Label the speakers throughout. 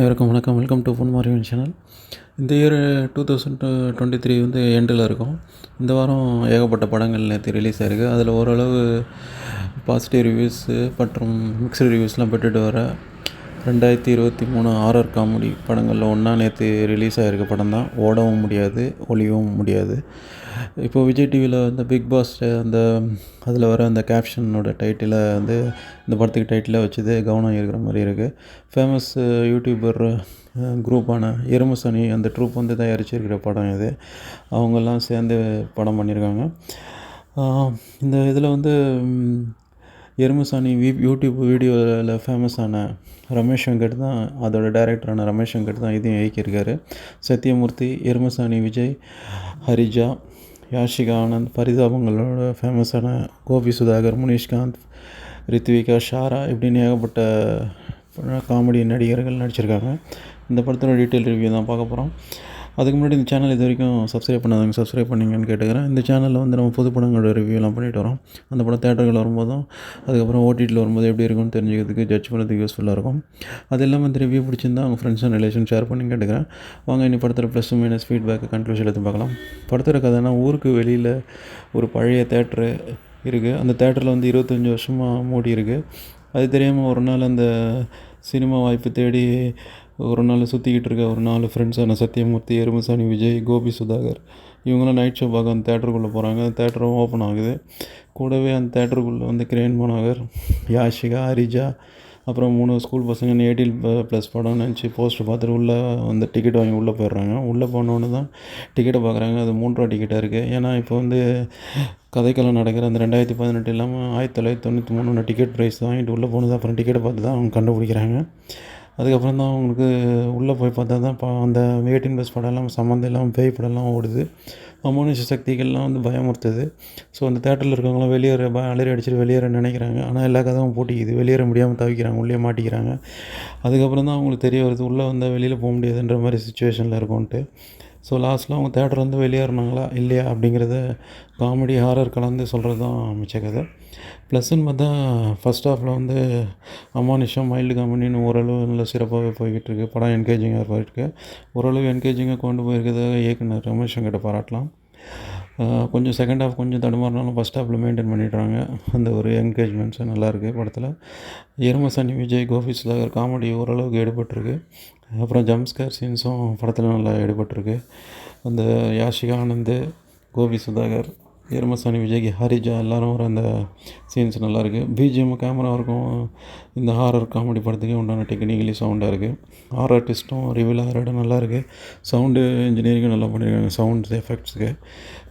Speaker 1: அனைவருக்கும் வணக்கம். Welcome to phone Mariyan channel இந்த year two thousand twenty three வந்து எண்டில் இருக்கும். இந்த வாரம் ஏகப்பட்ட படங்கள் நேற்று ரிலீஸ் ஆகிருக்கு அதில் ஓரளவு பாசிட்டிவ் ரிவ்யூஸு மற்றும் மிக்சடு ரிவ்யூஸ்லாம் பெற்றுட்டு வர ரெண்டாயிரத்தி இருபத்தி மூணு ஹாரர் காமெடி படங்களில் ஒன்றா நேற்று ரிலீஸ் ஆகிருக்க படம் தான். ஓடவும் முடியாது ஒளியவும் முடியாது. இப்போ விஜய் டிவியில் வந்து பிக் பாஸ் அந்த அதில் வர அந்த கேப்ஷனோட டைட்டிலை வந்து இந்த படத்துக்கு டைட்டிலாக வச்சது கவனம் இருக்கிற மாதிரி இருக்குது ஃபேமஸ் யூடியூபர் குரூப்பான எருமசானி அந்த ட்ரூப் வந்து தயாரிச்சிருக்கிற படம் இது. அவங்கெல்லாம் சேர்ந்து படம் பண்ணியிருக்காங்க இந்த இதில் வந்து எருமசாணி வி யூடியூப் வீடியோவில் ஃபேமஸான ரமேஷ் வெங்கட் தான் அதோட டைரக்டரான ரமேஷ் வெங்கட் தான் இதையும் இயக்கியிருக்காரு. சத்யமூர்த்தி எருமசாணி விஜய் ஹரிஜா யாஷிகா ஆனந்த் பரிதாபங்களோட ஃபேமஸான கோபி சுதாகர் முனிஷ்காந்த் ரித்விகா ஷாரா இப்படின்னு ஏகப்பட்ட காமெடி நடிகர்கள் நடிச்சிருக்காங்க. இந்த படத்தோட டீட்டெயில் ரிவ்யூ தான் பார்க்க போகிறோம் அதுக்கு முன்னாடி இந்த சேனல் இது வரைக்கும் சப்ஸ்கிரைப் பண்ணாதவங்க சப்ஸ்கிரைப் பண்ணிங்கன்னு கேட்டுக்கிறேன். இந்த சேனலில் வந்து நம்ம புது படங்களோட ரிவ்யூலாம் பண்ணிட்டு வரோம். அந்த படம் தேட்டர்கள் வரும்போதும் அதுக்கப்புறம் ஓடிடியில் வரும்போது எப்படி இருக்கும்னு தெரிஞ்சுக்கிறதுக்கு ஜட்ஜ் பண்ணுறதுக்கு யூஸ்ஃபுல்லாக இருக்கும். அது இல்லாமல் இந்த ரிவ்யூ பிடிச்சிருந்தா அவங்க ஃப்ரெண்ட்ஸ் அண்ட் ரிலேஷன் ஷேர் பண்ணி கேட்டுக்கிறேன். வாங்க இனி படத்தில் ப்ளஸ் மைனஸ் ஃபீட்பேக் கன்க்ளூஷன் எடுத்து பார்க்கலாம். படத்தில் கதைனா ஊருக்கு வெளியில் ஒரு பழைய தேட்ரு இருக்குது அந்த தேட்டரில் வந்து இருபத்தஞ்சி வருஷமாக மூடி இருக்குது அது தெரியாமல் ஒரு நாள் அந்த சினிமா வாய்ப்பு தேடி ஒரு நாள் சுற்றிக்கிட்டு இருக்க ஒரு நாலு ஃப்ரெண்ட்ஸான சத்யமூர்த்தி எருமசாணி விஜய் கோபி சுதாகர் இவங்களாம் நைட் ஷோ பார்க்க அந்த தேட்டருக்குள்ளே போகிறாங்க அந்த தேட்டரும் ஓப்பன் ஆகுது. கூடவே அந்த தேட்டருக்குள்ளே வந்து கிரேன் மனோகர் யாஷிகா ஹரிஜா அப்புறம் மூணு ஸ்கூல் பசங்க எயிட்டில் ப்ளஸ் படம் நினச்சி போஸ்ட்டு பார்த்துட்டு உள்ளே வந்து டிக்கெட் வாங்கி உள்ளே போயிடுறாங்க. உள்ளே போனோன்னு தான் டிக்கெட்டை பார்க்குறாங்க. அது மூணு டிக்கெட்டாக இருக்குது ஏன்னா இப்போ வந்து கதைக்கெல்லாம் நடக்கிற அந்த ரெண்டாயிரத்தி பதினெட்டு இல்லாமல் ஆயிரத்தி தொள்ளாயிரத்தி தொண்ணூற்றி மூணு டிக்கெட் ப்ரைஸ் வாங்கிட்டு உள்ளே போனது. அப்புறம் டிக்கெட்டை பார்த்து தான் அவங்க கண்டுபிடிக்கிறாங்க. அதுக்கப்புறம் தான் அவங்களுக்கு உள்ளே போய் பார்த்தா தான் பா அந்த எயிட்டீன் பஸ் படம்லாம் சம்மந்தம் இல்லாமல் பேய் படம்லாம் ஓடுது. அமானுஷ சக்திகள்லாம் வந்து பயமுறுத்துது. ஸோ அந்த தேட்டரில் இருக்கவங்களாம் வெளியேற ப அலறி அடிச்சுட்டு வெளியேற நினைக்கிறாங்க. ஆனால் எல்லா கதவும் பூட்டிக்குது. வெளியேற முடியாமல் தவிக்கிறாங்க. உள்ளே மாட்டிக்கிறாங்க. அதுக்கப்புறம் தான் அவங்களுக்கு தெரிய வருது உள்ளே வந்தால் வெளியில் போக முடியாதுன்ற மாதிரி சுச்சுவேஷனில் இருக்கும்ன்ட்டு ஸோ லாஸ்ட்டில் அவங்க தேட்டர்லேருந்து வந்து வெளியேறினாங்களா? இல்லையா? அப்படிங்கிறத காமெடி ஹாரர் கலந்து சொல்கிறது தான் மிச்ச கதை. ப்ளஸ்ன்னு பார்த்தா ஃபஸ்ட் ஹாஃபில் வந்து அமானுஷம் மைல்டு காமெடின்னு ஓரளவு நல்ல சிறப்பாகவே போய்கிட்டு இருக்குது படம் என்கேஜிங்காக போயிட்டுருக்கு. ஓரளவு என்கேஜிங்காக கொண்டு போயிருக்கிறத இயக்குனர் ரமேஷன் கிட்ட பாராட்டலாம். கொஞ்சம் செகண்ட் ஹாஃப் கொஞ்சம் தடுமாறினாலும் ஃபஸ்ட் ஹாஃபில் மெயின்டைன் பண்ணிடுறாங்க. அந்த ஒரு என்கேஜ்மெண்ட்ஸும் நல்லாயிருக்கு படத்தில். எருமசாணி விஜய் கோபி சுதாகர் காமெடி ஓரளவுக்கு எடுபட்டிருக்கு. அப்புறம் ஜம்ஸ்கேர் சீன்ஸும் படத்தில் நல்லா எடுபட்டிருக்கு. அந்த யாஷிகா ஆனந்த் கோபி சுதாகர் எருமசாணி விஜய் ஹரிஜா எல்லோரும் வர அந்த சீன்ஸ் நல்லாயிருக்கு. பிஜிஎம் கேமரா இருக்கும் இந்த ஹாரர் காமெடி படத்துக்கே உண்டான டெக்னிக்கலி சவுண்டாக இருக்குது ஹாரர் ஆர்டிஸ்ட்டும் ரிவீல் ஆகிற நல்லாயிருக்கு. சவுண்டு இன்ஜினியரிங்கும் நல்லா பண்ணியிருக்காங்க. சவுண்ட்ஸ் எஃபெக்ட்ஸுக்கு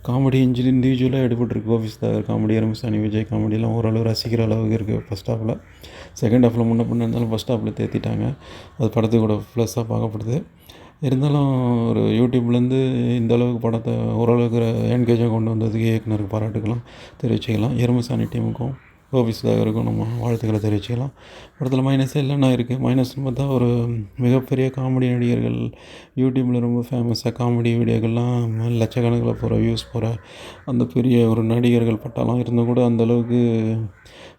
Speaker 1: காமெடி இன்ஜின் இண்டிவிஜுவலாக எடுபட்டுருக்கு. கோபி சுதாகர் காமெடி எருமசாணி விஜய் காமெடியெலாம் ஓரளவு ரசிக்கிற அளவுக்கு இருக்குது ஃபஸ்ட் ஹாஃபில் செகண்ட் ஹாஃபில் முன்ன பண்ண இருந்தாலும் ஃபஸ்ட் ஹாஃபில் தேத்திட்டாங்க. அது படத்துக்கூட ப்ளஸ்ஸாக பார்க்கப்படுது. இருந்தாலும் ஒரு யூடியூப்லேருந்து இந்த அளவுக்கு படத்தை ஓரளவுக்கு என்கேஜாக கொண்டு வந்ததுக்கு இயக்குனருக்கு பாராட்டுக்கலாம் தெரிவிச்சுக்கலாம். எருமசாணி டீமுக்கும் கோபி சுதாகருக்கும் நம்ம வாழ்த்துக்களை தெரிவிச்சுக்கலாம். படத்தில் மைனஸ் இல்லைன்னா இருக்குது மைனஸ்னு பார்த்தா ஒரு மிகப்பெரிய காமெடி நடிகர்கள் யூடியூப்பில் ரொம்ப ஃபேமஸாக காமெடி வீடியோக்கள்லாம் லட்சக்கணக்கில் போகிற வியூஸ் போகிற அந்த பெரிய ஒரு நடிகர்கள் பட்டாலும் இருந்தும் கூட அந்தளவுக்கு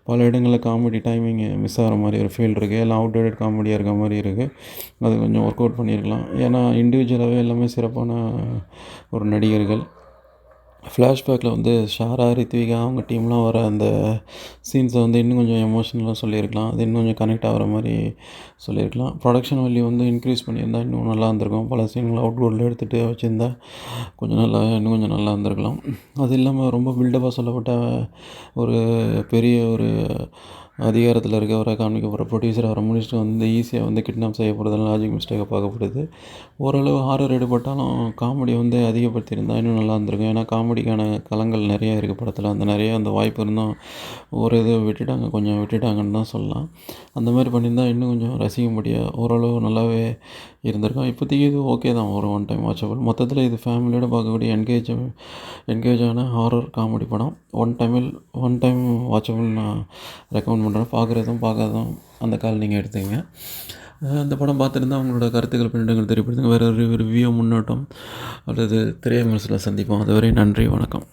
Speaker 1: பல இடங்களில் காமெடி டைமிங்கு மிஸ் ஆகிற மாதிரி ஒரு ஃபீல் இருக்குது எல்லாம் அவுடேட்டட் காமெடியாக இருக்க மாதிரி இருக்குது அது கொஞ்சம் ஒர்க் அவுட் பண்ணியிருக்கலாம். ஏன்னா இண்டிவிஜுவலாகவே எல்லாமே சிறப்பான ஒரு நடிகர்கள். ஃப்ளாஷ்பேக்கில் வந்து ஷாரா ரித்விகா அவங்க டீம்லாம் வர அந்த சீன்ஸை வந்து இன்னும் கொஞ்சம் எமோஷ்னலாக சொல்லியிருக்கலாம். அது இன்னும் கொஞ்சம் கனெக்ட் ஆகிற மாதிரி சொல்லியிருக்கலாம். ப்ரொடக்ஷன் வேல்யூ வந்து இன்க்ரீஸ் பண்ணியிருந்தால் இன்னும் நல்லா இருந்திருக்கும். பல சீன்கள் அவுட்போர்டில் எடுத்துகிட்டு வச்சுருந்தா கொஞ்சம் நல்லா இன்னும் கொஞ்சம் நல்லா இருந்திருக்கலாம். அது இல்லாமல் ரொம்ப பில்டப்பாக சொல்லப்பட்ட ஒரு பெரிய ஒரு அதிகாரத்தில் இருக்கவரை காமிக்க போகிற ப்ரொடியூசர் அவரை முடிச்சுட்டு வந்து ஈஸியாக வந்து கிட்னாப் செய்ய போகிறதெல்லாம் லாஜிக் மிஸ்டேக்காக பார்க்கப்படுது. ஓரளவு ஹாரர் எடுபட்டாலும் காமெடி வந்து அதிகப்படுத்தியிருந்தால் இன்னும் நல்லா இருந்திருக்கும். ஏன்னா காமெடிக்கான களங்கள் நிறையா இருக்குது படத்தில். அந்த நிறைய அந்த வாய்ப்பு இருந்தும் ஒரு இது விட்டுட்டாங்க கொஞ்சம் விட்டுட்டாங்கன்னு தான் சொல்லலாம். அந்த மாதிரி பண்ணியிருந்தால் இன்னும் கொஞ்சம் ரசிக்கும்படியாக ஓரளவு நல்லாவே இருந்திருக்கும். இப்போதைக்கு இது ஓகே தான். ஒரு ஒன் டைம் வாட்சபிள் மொத்தத்தில் இது ஃபேமிலியோடு பார்க்கக்கூடிய என்கேஜ் என்கேஜான ஹாரர் காமெடி படம். ஒன் டைமில் ஒன் டைம் வாட்சபிள் நான் ரெக்கமெண்ட் பண்ணுறோம் பார்க்குறதும் பார்க்காததும் அந்த கால் நீங்கள் எடுத்துங்க. அந்த படம் பார்த்துருந்தா அவங்களோட கருத்துக்கள் பின்னங்கள் தெரியப்படுத்துங்க. வேறு ஒரு ரிவ்யூ முன்னோட்டம் அல்லது திரையரசில் சந்திப்போம். அதுவரை நன்றி வணக்கம்.